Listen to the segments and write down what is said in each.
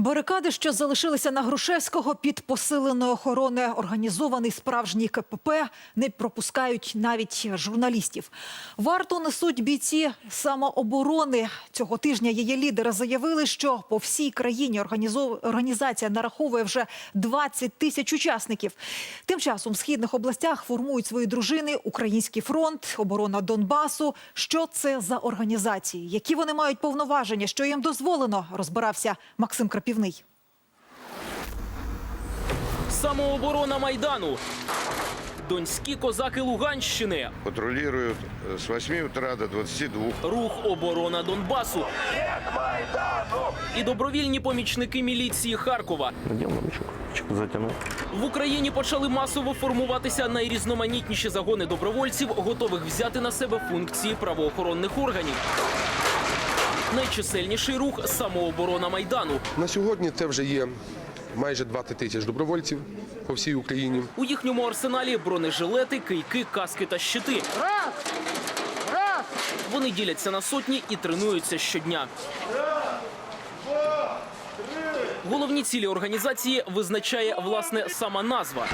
Барикади, що залишилися на Грушевського під посиленою охорони, організований справжній КПП, не пропускають навіть журналістів. Варту несуть бійці самооборони. Цього тижня її лідери заявили, що по всій країні організація нараховує вже 20 тисяч учасників. Тим часом в східних областях формують свої дружини Український фронт, оборона Донбасу. Що це за організації? Які вони мають повноваження? Що їм дозволено? Розбирався Максим Крапівний. Самооборона Майдану. Донські козаки Луганщини. патрулируют э, с 8 утра до 22. Рух оборона Донбасу. І добровільні помічники міліції Харкова. Новичок, чик. В Україні почали масово формуватися найрізноманітніші загони добровольців, готових взяти на себе функції правоохоронних органів. Найчисельніший рух самооборона Майдану. На сьогодні це вже є майже 20 тисяч добровольців по всій Україні. У їхньому арсеналі бронежилети, кийки, каски та щити. Вони діляться на сотні і тренуються щодня. Головні цілі організації визначає власне сама назва.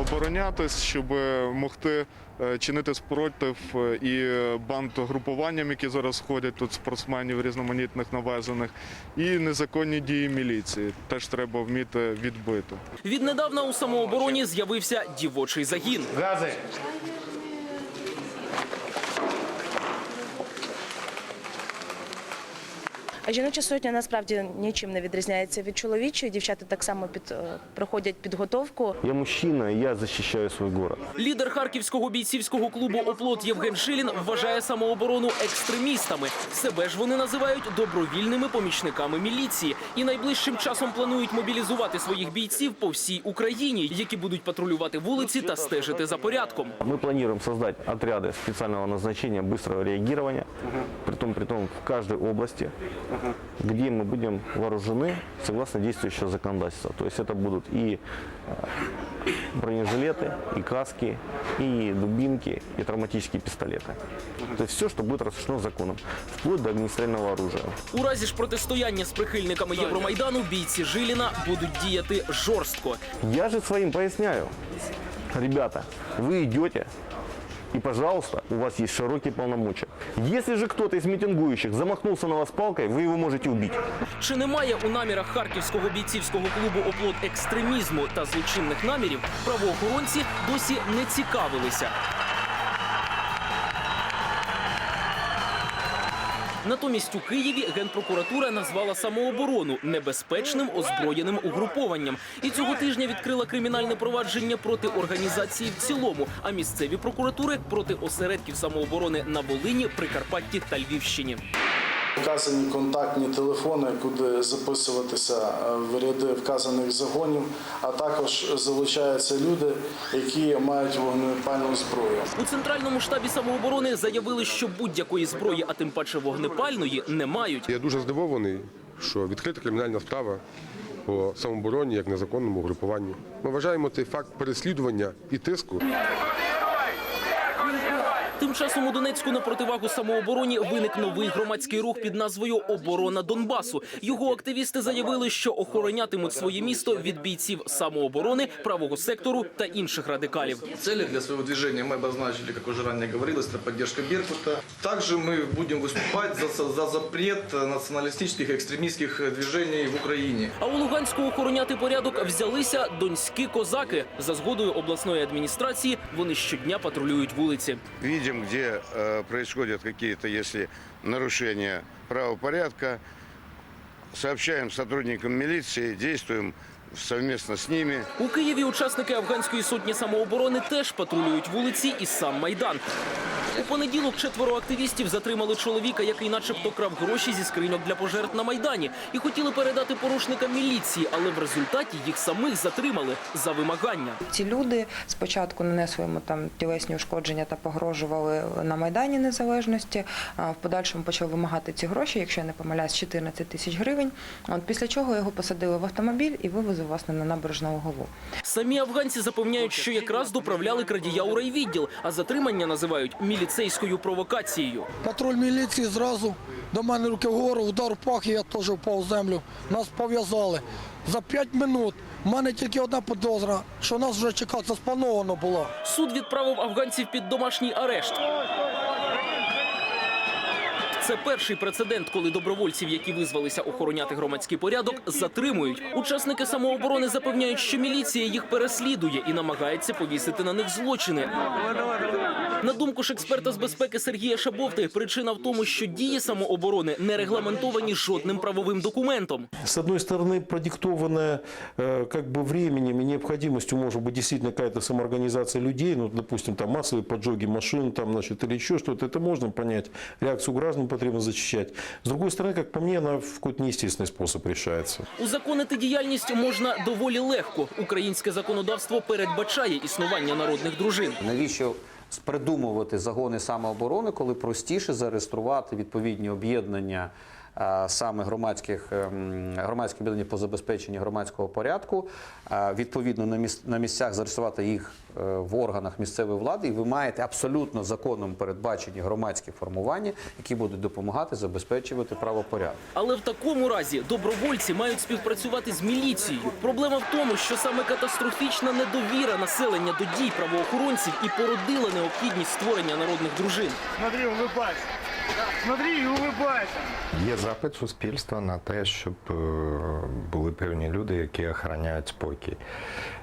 Оборонятись, щоб могти е, чинити спротив е, і бандгрупуванням, які зараз ходять тут спортсменів різноманітних навезених, і незаконні дії міліції. Теж треба вміти відбити. Віднедавна у самообороні з'явився дівочий загін. А жіноча сотня насправді нічим не відрізняється від чоловічої. Дівчата так само під е, проходять підготовку. Я мужчина, и я защищаю свой город. Лідер харківського бійцівського клубу Оплот Євген Шилін вважає самооборону екстремістами. Себе ж вони називають добровільними помічниками міліції і найближчим часом планують мобілізувати своїх бійців по всій Україні, які будуть патрулювати вулиці та стежити за порядком. Мы планируем создать отряды специального назначения быстрого реагирования, притом, притом в каждой области, где мы будем вооружены согласно действующего законодательства. То есть это будут и э, бронежилеты, и каски, и дубинки, и травматические пистолеты. То есть все, что будет разрешено законом, вплоть до огнестрельного оружия. У разі ж протистояння з прихильниками Євромайдану бійці Жиліна будуть діяти жорстко. Я же своим поясняю. Ребята, вы идете, и, пожалуйста, у вас есть широкие полномочия. Если же кто-то из митингующих замахнулся на вас палкой, вы его можете убить. Чи немає у намірах харківського бійцівського клубу оплот екстремізму та злочинних намірів, правоохоронці досі не цікавилися. Натомість у Києві генпрокуратура назвала самооборону небезпечним озброєним угрупованням. І цього тижня відкрила кримінальне провадження проти організації в цілому, а місцеві прокуратури проти осередків самооборони на Волині, Прикарпатті та Львівщині. Вказані контактні телефони, куди записуватися е, в ряди вказаних загонів, а також залучаються люди, які мають вогнепальну зброю. У центральному штабі самооборони заявили, що будь-якої зброї, а тим паче вогнепальної, не мають. Я дуже здивований, що відкрита кримінальна справа по самообороні як незаконному групуванню. Ми вважаємо цей факт переслідування і тиску Тим часом у Донецьку на противагу самообороні виник новий громадський рух під назвою Оборона Донбасу. Його активісти заявили, що охоронятимуть своє місто від бійців самооборони, правого сектору та інших радикалів. Цели для своего движения мы обозначили, как уже ранее говорилось, это поддержка Беркута. Также мы будем выступать за, за запрет националистических и экстремистских движений в Украине. А у Луганську охороняти порядок взялися донські козаки. За згодою обласної адміністрації вони щодня патрулюють вулиці. Где э, происходят какие-то, если нарушения правопорядка. Сообщаем сотрудникам милиции, действуем совместно с ними. У Києві учасники афганської сотні самооборони теж патрулюють вулиці і сам майдан. У понеділок четверо активістів затримали чоловіка, який, начебто, крав гроші зі скриньок для пожертв на майдані, і хотіли передати порушникам міліції, але в результаті їх самих затримали за вимагання. Ці люди спочатку нанесли йому там тілесні ушкодження та погрожували на Майдані Незалежності. а В подальшому почали вимагати ці гроші, якщо я не помиляюсь, 14 тисяч гривень. От після чого його посадили в автомобіль і вивезли вивезли власне на набережну Лугову. Самі афганці запевняють, що якраз доправляли крадія у райвідділ, а затримання називають міліцейською провокацією. Патруль міліції зразу до мене руки вгору, удар в пах, і я теж впав в землю. Нас пов'язали. За п'ять минут в мене тільки одна підозра, що нас вже чекало, це сплановано було. Суд відправив афганців під домашній арешт. Це перший прецедент, коли добровольців, які визвалися охороняти громадський порядок, затримують. Учасники самооборони запевняють, що міліція їх переслідує і намагається повісити на них злочини. На думку ж експерта з безпеки Сергія Шабовти, причина в тому, що дії самооборони не регламентовані жодним правовим документом. С одной стороны, продиктованная э, как бы временем и необходимостью, может быть, действительно какая-то самоорганизация людей, ну, допустим, там массовые поджоги машин, там, значит, или еще что-то, это можно понять. Реакцию граждан потребно зачищати. З другої сторони, як по мені, вона в какой-то неестественный способ решается. Узаконити діяльність можна доволі легко. Українське законодавство передбачає існування народних дружин. Навіщо придумувати загони самооборони, коли простіше зареєструвати відповідні об'єднання саме громадських ем, громадських об'єднань по забезпеченню громадського порядку, відповідно на міс- на місцях зареєструвати їх е, в органах місцевої влади, і ви маєте абсолютно законом передбачені громадські формування, які будуть допомагати забезпечувати правопорядок. Але в такому разі добровольці мають співпрацювати з міліцією. Проблема в тому, що саме катастрофічна недовіра населення до дій правоохоронців і породила необхідність створення народних дружин. Є запит суспільства на те, щоб е, були певні люди, які охороняють спокій.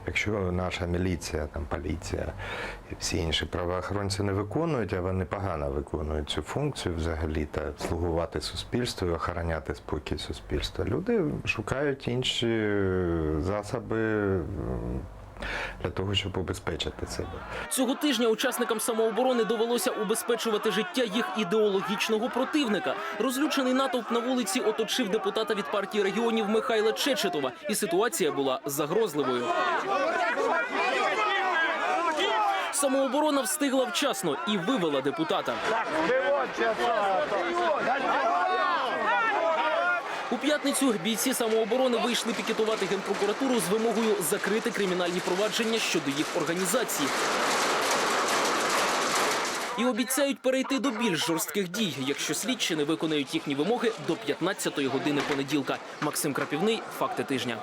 Якщо наша міліція, там поліція і всі інші правоохоронці не виконують, а вони погано виконують цю функцію взагалі та слугувати суспільству і охороняти спокій суспільства. Люди шукають інші е, засоби. Для того щоб убезпечити себе. Цього тижня учасникам самооборони довелося убезпечувати життя їх ідеологічного противника. Розлючений натовп на вулиці оточив депутата від партії регіонів Михайла Чечетова, і ситуація була загрозливою. Самооборона встигла вчасно і вивела депутата. У п'ятницю бійці самооборони вийшли пікетувати генпрокуратуру з вимогою закрити кримінальні провадження щодо їх організації. І обіцяють перейти до більш жорстких дій, якщо слідчі не виконають їхні вимоги до 15-ї години понеділка. Максим Крапівний, факти тижня.